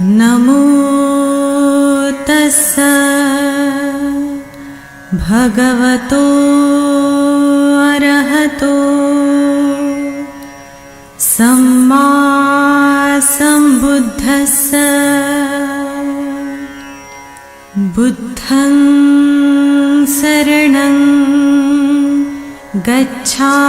नमो तस्स भगवतो अरहतो। सम्मा सम्बुद्धस्स। बुद्धं शरणं गच्छामि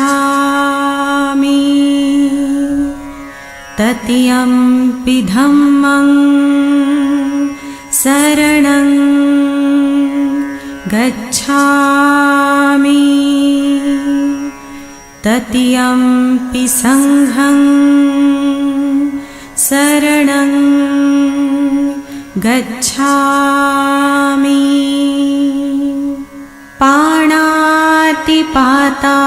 गच्छामि तृतीयम्पि धम्मं शरणं गच्छामि। तृतीयम्पि सङ्घं शरणं गच्छामि पाता।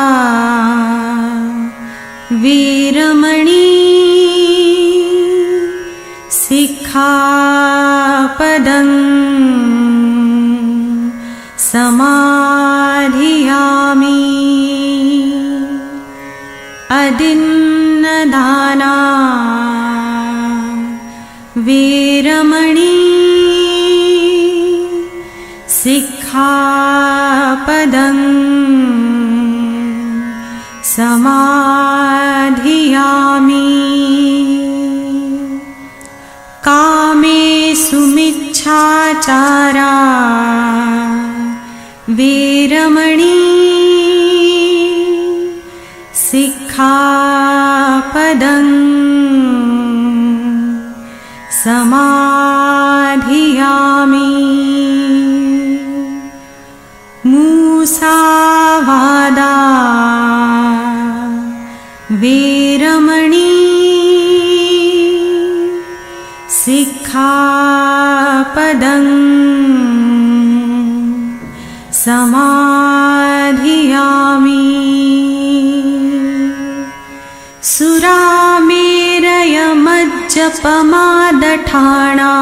वीरमणि सिखापदं समाधियामि। अदिन्नदाना। वीरमणि सिखापदं समाधियामि। कामे सुमिच्छाचारा। वीरमणि सिक्खापदं समाधियामि सिक्खापदं समाधियामि। सुरामेरयमज्जपमादठाणा।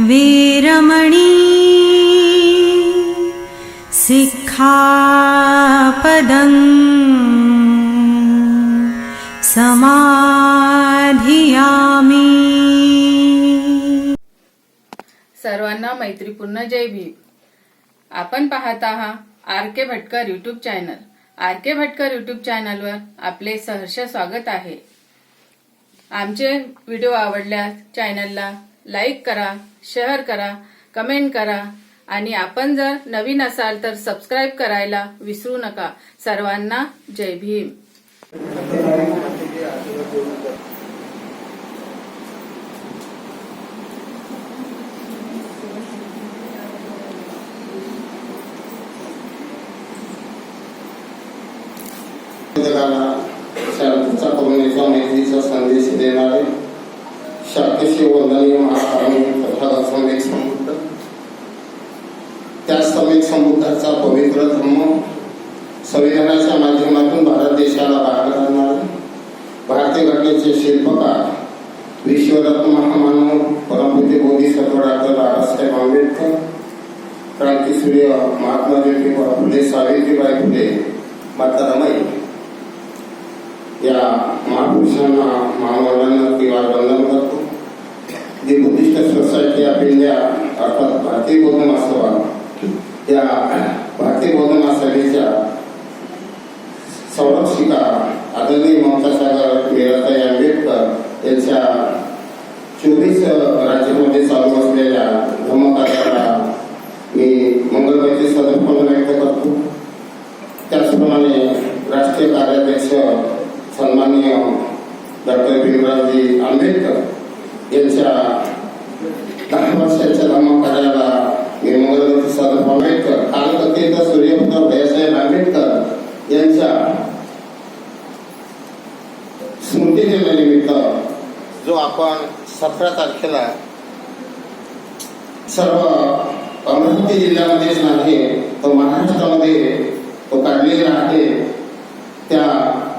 वीरमणि सिक्खापदं मैत्रीपूर्ण जय भीम. आपण पाहत आहात R K Bhatkar YouTube channel R K Bhatkar YouTube चॅनलवर आपले सहर्ष स्वागत आहे. आमचे व्हिडिओ आवडल्यास चॅनलला लाईक करा शेअर करा कमेंट करा आणि आपण जर नवीन असाल तर सबस्क्राईब करायला विसरू नका. सर्वांना जय भीम. शांतीचा मैत्रीचा संदेश देणारे शाक्यशी वंदनीय महाराणी तथागत समेक संबुद्ध त्या समेक संबुद्धाचा पवित्र धर्म संविधानाच्या माध्यमातून भारत देशाला बाहेर काढणारे भारतीय घटनेचे शिल्पकार विश्वरत्न महामानव परमपूज्य बोधिसत्व डॉक्टर बाबासाहेब आंबेडकर क्रांतीसूर्य महात्मा ज्योतिबा फुले सावित्रीबाई फुले माता रमाई संस्थांना महामार्गांना किंवा बंधन करतो जे बुद्धिस्ट सोसायटी ऑफ इंडिया अर्थात भारतीय बौद्ध मास्तवा या भारतीय बौद्ध मास्तवाच्या संरक्षिका आदरणीय ममतासागर मीराताई आंबेडकर यांच्या चोवीस राज्यांमध्ये चालू असलेल्या धर्मकार्याला मी मंगलबाईचे सदर्पण व्यक्त करतो. त्याचप्रमाणे राष्ट्रीय कार्याध्यक्ष सन्माननीय डॉक्टर भीमरावजी आंबेडकर यांच्या दहा वर्षाच्या धम्मकार्याला मी मंगलमयचे सदर्पण आंबेडकर कालकथित सूर्यपुत्र भैयासाहेब आंबेडकर यांच्या स्मृतिदिनानिमित्त जो आपण सतरा तारखेला सर्व अमरावती जिल्ह्यामध्येच नाही तो महाराष्ट्रामध्ये तो काढलेला आहे त्या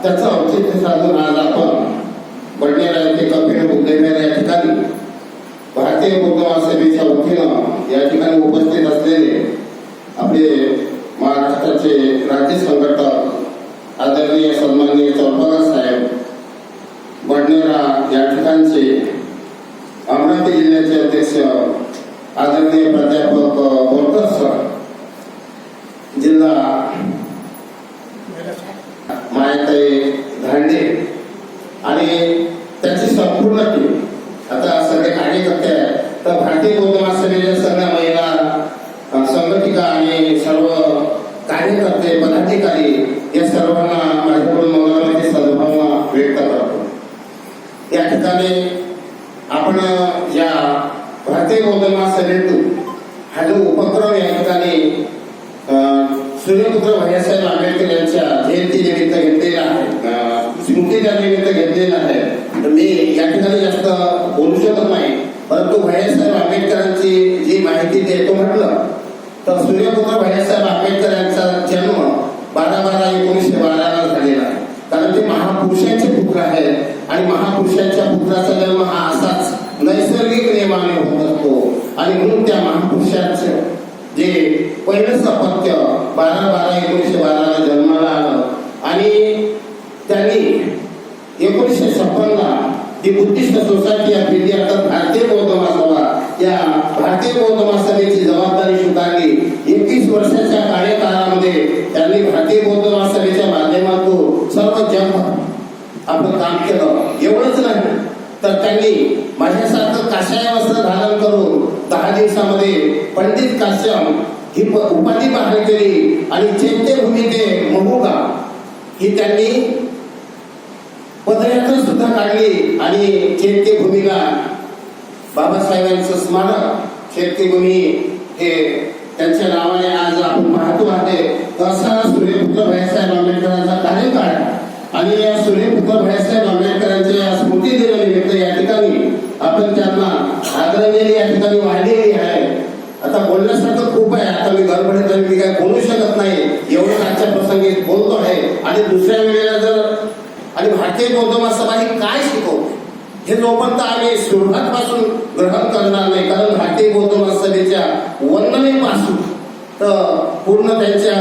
त्याचं औचित्य साधून आज आपण बडनेरा येथे कपिल बुद्धविहार या ठिकाणी भारतीय बौद्ध महासभेच्या वतीनं या ठिकाणी उपस्थित असलेले आपले महाराष्ट्राचे राज्य संघटक आदरणीय सन्माननीय चौरपगार साहेब बडनेरा या ठिकाणचे अमरावती जिल्ह्याचे अध्यक्ष आदरणीय प्राध्यापक बोरकर सर जिल्हा मायाताई धांडे आणि त्याची संपूर्ण टीम आता सगळे कार्यकर्ते आहेत तर भारतीय बौद्ध महासभेच्या सगळ्या महिला अ, संघटिका आणि सर्व कार्यकर्ते पदाधिकारी या सर्वांना माझ्याकडून मंगळवारची सद्भावना व्यक्त करतो. या ठिकाणी आपण या भारतीय बौद्ध महासभेतून हा जो उपक्रम या ठिकाणी सूर्यपुत्र भैयासाहेब आंबेडकर यांच्या जयंती निमित्त घेतलेला आहे अं, स्मृतिदिनानिमित्त जन्म हा असाच नैसर्गिक नियमाने होत असतो आणि म्हणून त्या महापुरुषाचे जे पहिलं सपत्य बारा बारा एकोणीसशे बाराला जन्माला आलं आणि त्यांनी एकोणीसशे छप्पनला ती बुद्धिस्ट सोसायटी ऑफ इंडिया अर्थात भारतीय बौद्ध महासभा या भारतीय बौद्ध महासभेची जबाबदारी स्वीकारली. एकवीस वर्षाच्या कार्यकाळामध्ये त्यांनी भारतीय बौद्ध महासभेच्या माध्यमातून सर्व जग आपलं काम केलं. एवढंच नाही. तर त्यांनी माझ्यासारखं काशाय वस्त्र धारण करून दहा दिवसामध्ये पंडित काश्यम ही उपाधी बहाल केली आणि चैत्य भूमिके महुगा ही त्यांनी पदयात्रा सुद्धा काढली आणि चैत्यभूमीला बाबासाहेबांचं स्मारक चैत्यभूमी हे त्यांच्या नावाने आज आपण पाहतो आहे. असा सूर्यपुत्र भैयासाहेब आंबेडकरांचा कार्यकाळ आणि या सूर्यपुत्र भैयासाहेब आंबेडकरांच्या स्मृती दिन या ठिकाणी आपण त्यांना आदरांजली या ठिकाणी वाढलेली आहे. आता बोलण्यासारखं खूप आहे. आता मी गडबडीत आहे, मी काय बोलू शकत नाही. एवढं आजच्या प्रसंगी बोलतो आहे. आणि दुसऱ्या वेळेला जर आणि भारतीय बौद्ध महासभा ही काय शिकवते हे जोपर्यंत आम्ही सुरुवातपासून ग्रहण करणार नाही कारण भारतीय बौद्ध महासभेच्या वंदनेपासून तर पूर्ण त्यांच्या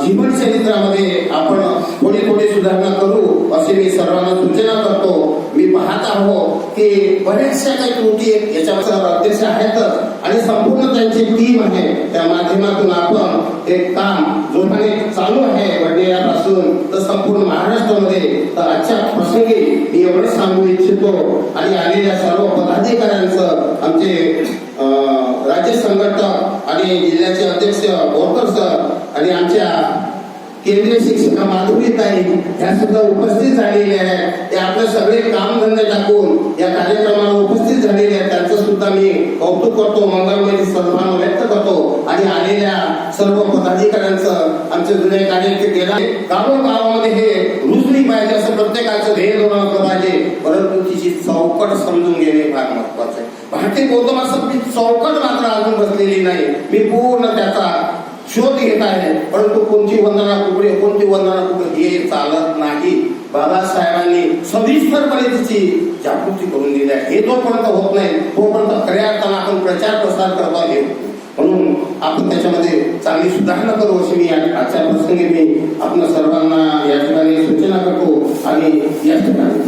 जीवन चरित्रामध्ये आपण थोडी थोडी सुधारणा करू अशी मी सर्वांना सूचना करतो. मी पाहत आहो की बऱ्याचशा काही त्रुटी आहेत अध्यक्ष आहेतच आणि संपूर्ण त्यांची टीम आहे. त्या माध्यमातून आपण एक काम जोमाने चालू आहे वडनेरापासून तर संपूर्ण महाराष्ट्रामध्ये. तर आजच्या प्रसंगी मी एवढंच सांगू इच्छितो आणि आलेल्या सर्व पदाधिकाऱ्यांचं आमचे राज्य संघटक आणि जिल्ह्याचे अध्यक्ष बोरकर सर आणि आमच्या केंद्रीय शिक्षिका माधुरीताई ह्या सुद्धा उपस्थित झालेल्या आहेत. ते आपले सगळे काम धंदे टाकून या कार्यक्रमाला उपस्थित झालेले आहेत. त्यांचं सुद्धा मी कौतुक करतो मंगलमय सन्मान व्यक्त करतो. आणि आलेल्या सर्व पदाधिकाऱ्यांचं आमचे जुने कार्यकर्ते गेला गावोगावामध्ये हे रुजली पाहिजे असं प्रत्येकाचं ध्येय धोरण पाहिजे. परंतु तिची चौकट समजून घेणे फार महत्वाचं आहे. भारतीय गौतम असं चौकट मात्र अजून बसलेली नाही. मी पूर्ण त्याचा शोध घेत आहे. परंतु कोणती वंदना कुकडे कोणती वंदना कुकडे हे चालत नाही. बाबासाहेबांनी सविस्तरपणे तिची जागृती करून दिली आहे. हे जोपर्यंत होत नाही तोपर्यंत खऱ्या अर्थानं आपण प्रचार प्रसार करतो आहे. म्हणून आपण त्याच्यामध्ये चांगली सुधारणा करू अशी मी या- आजच्या प्रसंगी मी आपण सर्वांना या ठिकाणी सूचना करतो आणि या ठिकाणी